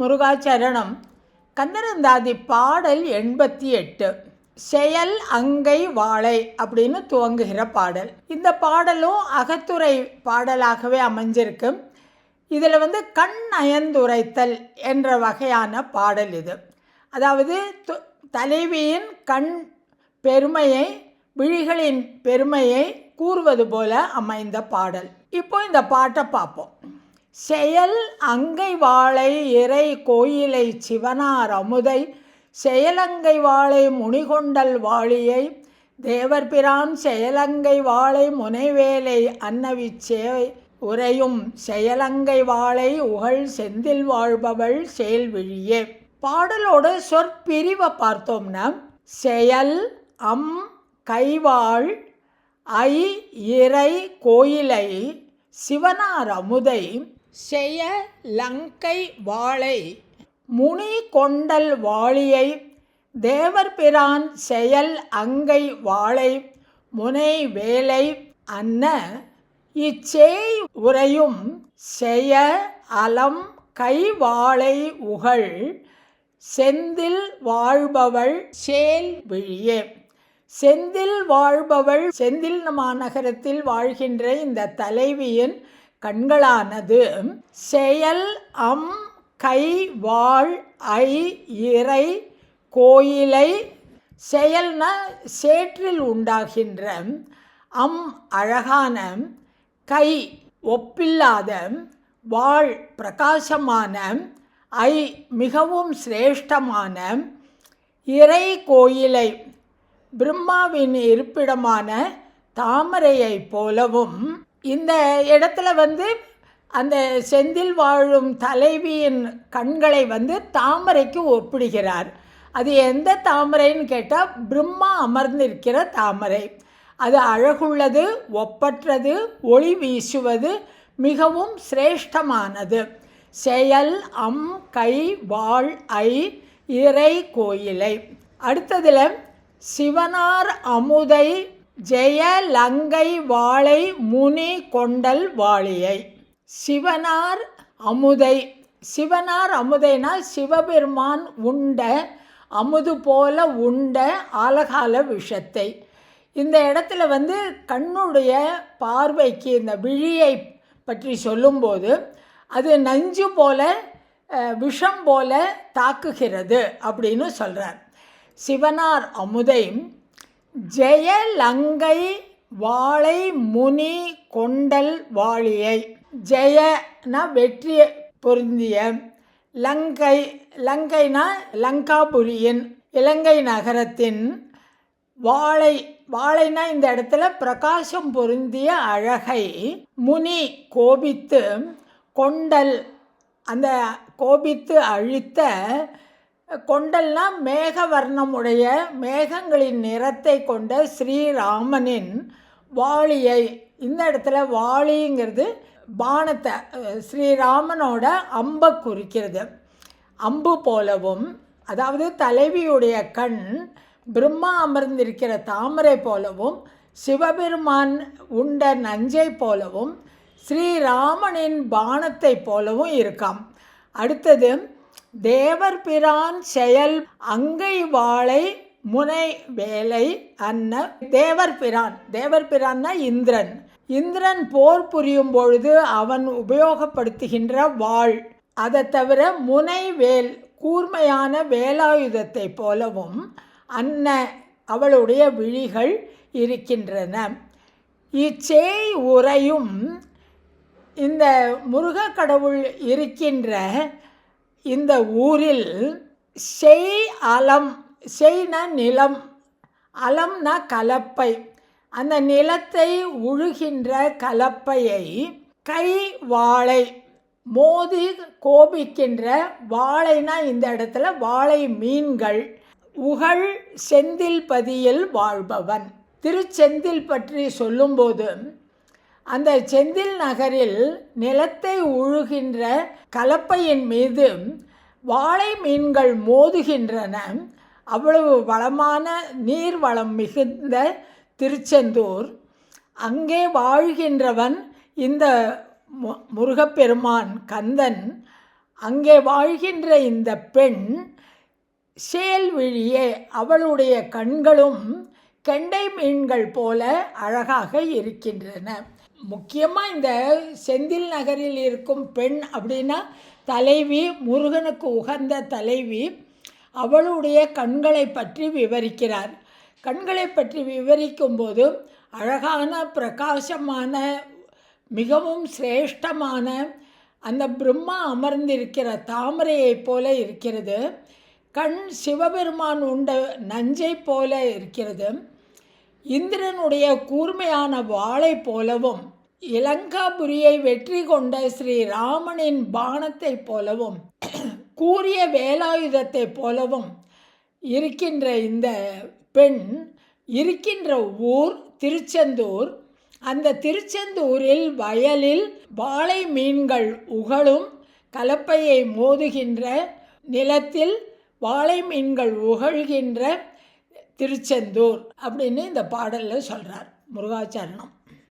முருகாச்சரணம். கந்தரந்தாதி பாடல் எண்பத்தி எட்டு செயல் அங்கை வாழை அப்படின்னு துவங்குகிற பாடல். இந்த பாடலும் அகத்துறை பாடலாகவே அமைஞ்சிருக்கு. இதில் வந்து கண் அயந்துரைத்தல் என்ற வகையான பாடல் இது. அதாவது து- தலைவியின் கண் பெருமையை விழிகளின் பெருமையை கூறுவது போல அமைந்த பாடல். இப்போ இந்த பாட்டை பார்ப்போம். செயல் அங்கை வாழை இறை கோயிலை சிவனார் அமுதை செயலங்கை வாழை முனிகொண்டல் வாழியை தேவர்பிரான் செயலங்கை வாழை முனைவேலை அன்னவிச்சேவை உரையும் செயலங்கை வாழை உகழ் செந்தில் வாழ்பவள் செயல்விழியே பாடலோட சொற்பிரிவை பார்த்தோம்னா செயல் அம் கைவாள் ஐ இறை கோயிலை சிவனார் அமுதை செய லங்கை வாளை முனி கொண்டல் வாளியை தேவர்பிரான் செயல் அங்கை வாளை முனை வேலை அன்ன இச்சேய் உரையும் செய அலம் கை வாளை உகழ். செந்தில் வாழ்பவள் சேல் விழியே. செந்தில் வாழ்பவள் செந்தில் மாநகரத்தில் வாழ்கின்ற இந்த தலைவியின் கண்களானது. செயல் அம் கை வாழ் ஐ இறை கோயிலை. செயல்னா சேற்றில் உண்டாகின்ற அம் அழகான கை ஒப்பில்லாத வாழ் பிரகாசமான ஐ மிகவும் சிரேஷ்டமான இறை கோயிலை. பிரம்மாவின் இருப்பிடமான தாமரையைப் போலவும் இந்த இடத்துல வந்து அந்த செந்தில் வாழும் தலைவியின் கண்களை வந்து தாமரைக்கு ஒப்பிடுகிறார். அது எந்த தாமரைன்னு கேட்டால் பிரம்மா அமர்ந்திருக்கிற தாமரை. அது அழகுள்ளது ஒப்பற்றது ஒளி வீசுவது மிகவும் சிரேஷ்டமானது. செயல் அம் கை வாழ் ஐ இறை கோயிலை. அடுத்ததில் சிவனார் அமுதை ஜெயலங்கை வாழை முனி கொண்டல் வாழியை. சிவனார் அமுதை. சிவனார் அமுதைனா சிவபெருமான் உண்ட அமுது போல உண்ட ஆலகால விஷத்தை. இந்த இடத்துல வந்து கண்ணுடைய பார்வைக்கு இந்த விழியை பற்றி சொல்லும்போது அது நஞ்சு போல விஷம் போல தாக்குகிறது அப்படின்னு சொல்கிறார் சிவனார் அமுதை ஜெயலங்கை வாழை முனி கொண்டல் வாழியை. ஜெயனா வெற்றி பொருந்திய லங்கை லங்கைனா லங்காபுரியின் இலங்கை நகரத்தின் வாழை வாழைனா இந்த இடத்துல பிரகாசம் பொருந்திய அழகை முனி கோபித்து கொண்டல் அந்த கோபித்து அழித்த கொண்டெல்லாம் மேகவர்ணமுடைய மேகங்களின் நிறத்தை கொண்ட ஸ்ரீராமனின் வாளியை. இந்த இடத்துல வாளிங்கிறது பானத்தை ஸ்ரீராமனோட அம்பை குறிக்கிறது. அம்பு போலவும் அதாவது தலைவியுடைய கண் பிரம்மா அமர்ந்திருக்கிற தாமரை போலவும் சிவபெருமான் உண்ட நஞ்சை போலவும் ஸ்ரீராமனின் பானத்தை போலவும் இருக்காம். அடுத்தது தேவர் பிரான் செயல் அங்கை வாளை முனை வேலை அன்ன தேவர் பிரான். தேவர் பிரான்னா இந்திரன். இந்திரன் போர் புரியும் பொழுது அவன் உபயோகப்படுத்துகின்ற வாள். அதை தவிர முனை வேல் கூர்மையான வேலாயுதத்தை போலவும் அன்ன அவளுடைய விழிகள் இருக்கின்றன. இச்சேய் உரையும் இந்த முருகக் கடவுள் இருக்கின்ற இந்த ஊரில் செய் அலம் செய்னா நிலம் அலம்னா கலப்பை. அந்த நிலத்தை உழுகின்ற கலப்பையை கை வாழை மோதி கோபிக்கின்ற வாழைனா இந்த இடத்துல வாழை மீன்கள். உகழ் செந்தில் பதியில் வாழ்பவன். திருச்செந்தில் பற்றி சொல்லும்போது அந்த செந்தில் நகரில் நிலத்தை உழுகின்ற கலப்பையின் மீது வாழை மீன்கள் மோதுகின்றன. அவ்வளவு வளமான நீர் வளம் மிகுந்த திருச்செந்தூர். அங்கே வாழ்கின்றவன் இந்த மு முருகப்பெருமான் கந்தன். அங்கே வாழ்கின்ற இந்த பெண் சேல்விழியே அவளுடைய கண்களும் கெண்டை மீன்கள் போல அழகாக இருக்கின்றன. முக்கியமாக இந்த செந்தில் நகரில் இருக்கும் பெண் அப்படின்னா தலைவி முருகனுக்கு உகந்த தலைவி. அவளுடைய கண்களை பற்றி விவரிக்கிறார். கண்களை பற்றி விவரிக்கும்போது அழகான பிரகாசமான மிகவும் சிரேஷ்டமான அந்த பிரம்மா அமர்ந்திருக்கிற தாமரையைப் போல இருக்கிறது. கண் சிவபெருமான் உண்ட நஞ்சை போல இருக்கிறது. இந்திரனுடைய கூர்மையான வாளை போலவும் இலங்காபுரியை வெற்றி கொண்ட ஸ்ரீராமனின் பானத்தைப் போலவும் கூறிய வேலாயுதத்தை போலவும் இருக்கின்ற இந்த பெண் இருக்கின்ற ஊர் திருச்செந்தூர். அந்த திருச்செந்தூரில் வயலில் வாழை மீன்கள் உகழும் கலப்பையை மோதுகின்ற நிலத்தில் வாழை மீன்கள் உகழ்கின்ற திருச்செந்தூர் அப்படின்னு இந்த பாடலில் சொல்கிறார் முருகாச்சரணம்.